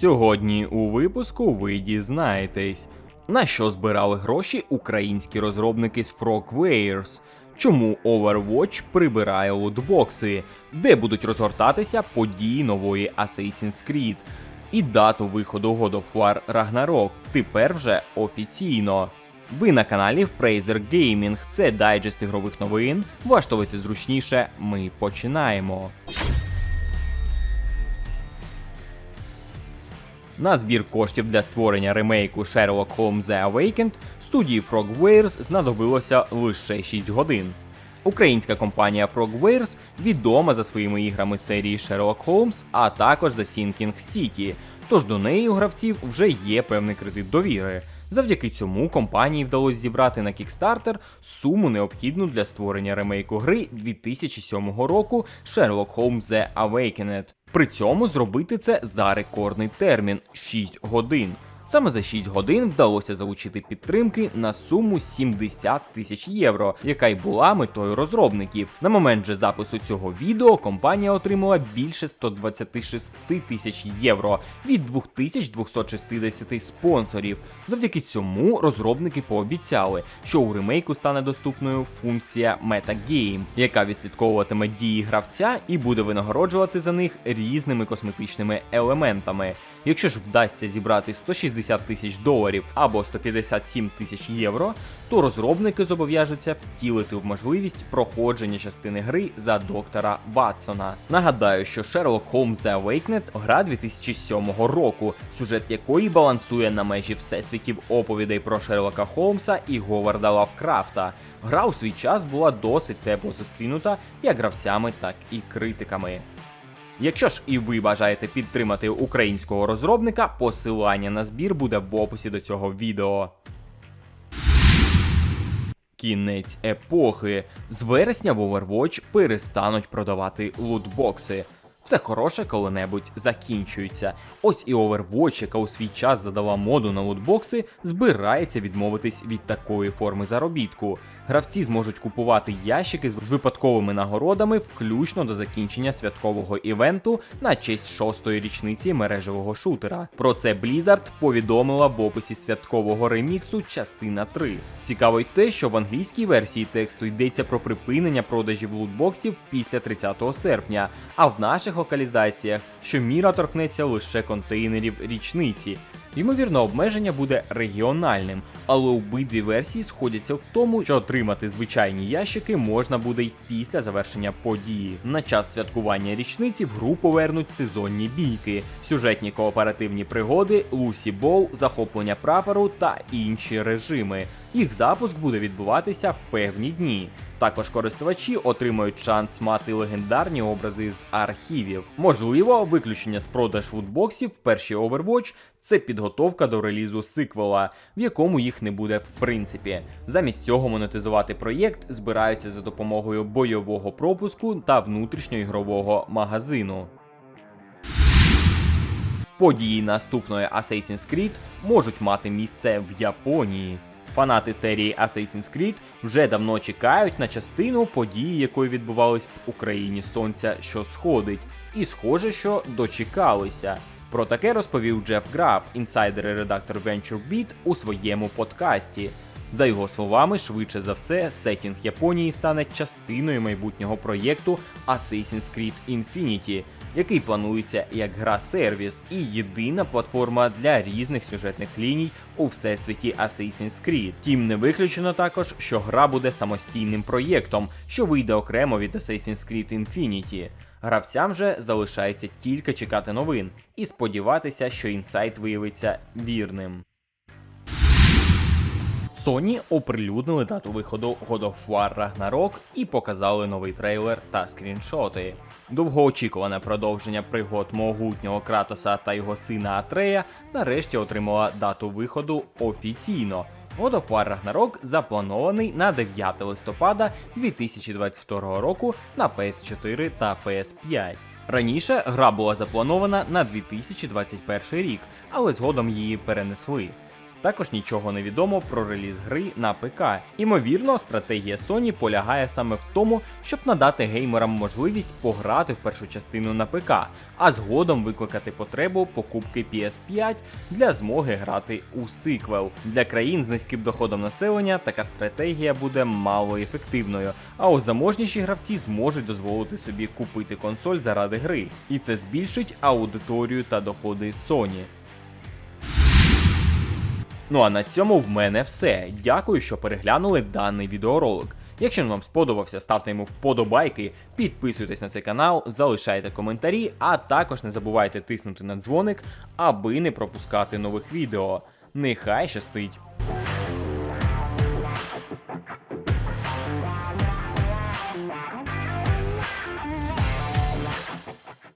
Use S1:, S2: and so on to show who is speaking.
S1: Сьогодні у випуску ви дізнаєтесь, на що збирали гроші українські розробники з Frogwares, чому Overwatch прибирає лутбокси, де будуть розгортатися події нової Assassin's Creed, і дату виходу God of War Ragnarok тепер вже офіційно. Ви на каналі Fraser Gaming. Це дайджест ігрових новин. Влаштовуйте зручніше, ми починаємо. На збір коштів для створення ремейку Sherlock Holmes The Awakened студії Frogwares знадобилося лише 6 годин. Українська компанія Frogwares відома за своїми іграми серії Sherlock Holmes, а також за Sinking City, тож до неї у гравців вже є певний кредит довіри. Завдяки цьому компанії вдалося зібрати на Kickstarter суму необхідну для створення ремейку гри 2007 року Sherlock Holmes The Awakened. При цьому зробити це за рекордний термін 6 годин. Саме за 6 годин вдалося залучити підтримки на суму 70 тисяч євро, яка й була метою розробників. На момент же запису цього відео компанія отримала більше 126 тисяч євро від 2260 спонсорів. Завдяки цьому розробники пообіцяли, що у ремейку стане доступною функція Metagame, яка відслідковуватиме дії гравця і буде винагороджувати за них різними косметичними елементами. Якщо ж вдасться зібрати 160 тисяч доларів або 157 тисяч євро, то розробники зобов'яжуться втілити в можливість проходження частини гри за доктора Ватсона. Нагадаю, що Sherlock Holmes The Awakened – гра 2007 року, сюжет якої балансує на межі всесвітів оповідей про Шерлока Холмса і Говарда Лавкрафта. Гра у свій час була досить тепло зустрінута як гравцями, так і критиками. Якщо ж і ви бажаєте підтримати українського розробника, посилання на збір буде в описі до цього відео. Кінець епохи. З вересня в Overwatch перестануть продавати лутбокси. Все хороше коли-небудь закінчується. Ось і Overwatch, яка у свій час задала моду на лутбокси, збирається відмовитись від такої форми заробітку. Гравці зможуть купувати ящики з випадковими нагородами, включно до закінчення святкового івенту на честь шостої річниці мережевого шутера. Про це Blizzard повідомила в описі святкового реміксу частина 3. Цікаво й те, що в англійській версії тексту йдеться про припинення продажів лутбоксів після 30 серпня, а в наших локалізаціях, що міра торкнеться лише контейнерів річниці. Ймовірно, обмеження буде регіональним, але обидві версії сходяться в тому, що отримати звичайні ящики можна буде й після завершення події. На час святкування річниці в гру повернуть сезонні бійки, сюжетні кооперативні пригоди, Лусі Боу, захоплення прапору та інші режими. Їх запуск буде відбуватися в певні дні. Також користувачі отримають шанс мати легендарні образи з архівів. Можливо, виключення з продаж лутбоксів в першій Overwatch це підготовка до релізу сиквела, в якому їх не буде в принципі. Замість цього монетизувати проєкт збираються за допомогою бойового пропуску та внутрішньоігрового магазину. Події наступної Assassin's Creed можуть мати місце в Японії. Фанати серії Assassin's Creed вже давно чекають на частину події, якої відбувались в Україні Сонця, що сходить, і схоже, що дочекалися. Про таке розповів Джеф Граб, інсайдер і редактор VentureBeat у своєму подкасті. За його словами, швидше за все, сетінг Японії стане частиною майбутнього проєкту Assassin's Creed Infinity, який планується як гра-сервіс і єдина платформа для різних сюжетних ліній у всесвіті Assassin's Creed. Тім не виключено також, що гра буде самостійним проєктом, що вийде окремо від Assassin's Creed Infinity. Гравцям же залишається тільки чекати новин і сподіватися, що інсайт виявиться вірним. Sony оприлюднили дату виходу God of War Ragnarok і показали новий трейлер та скріншоти. Довгоочікуване продовження пригод могутнього Кратоса та його сина Атрея нарешті отримала дату виходу офіційно. God of War Ragnarok запланований на 9 листопада 2022 року на PS4 та PS5. Раніше гра була запланована на 2021 рік, але згодом її перенесли. Також нічого не відомо про реліз гри на ПК. Імовірно, стратегія Sony полягає саме в тому, щоб надати геймерам можливість пограти в першу частину на ПК, а згодом викликати потребу покупки PS5 для змоги грати у сиквел. Для країн з низьким доходом населення така стратегія буде мало ефективною, а от заможніші гравці зможуть дозволити собі купити консоль заради гри, і це збільшить аудиторію та доходи Sony. Ну а на цьому в мене все. Дякую, що переглянули даний відеоролик. Якщо він вам сподобався, ставте йому вподобайки, підписуйтесь на цей канал, залишайте коментарі, а також не забувайте тиснути на дзвоник, аби не пропускати нових відео. Нехай щастить!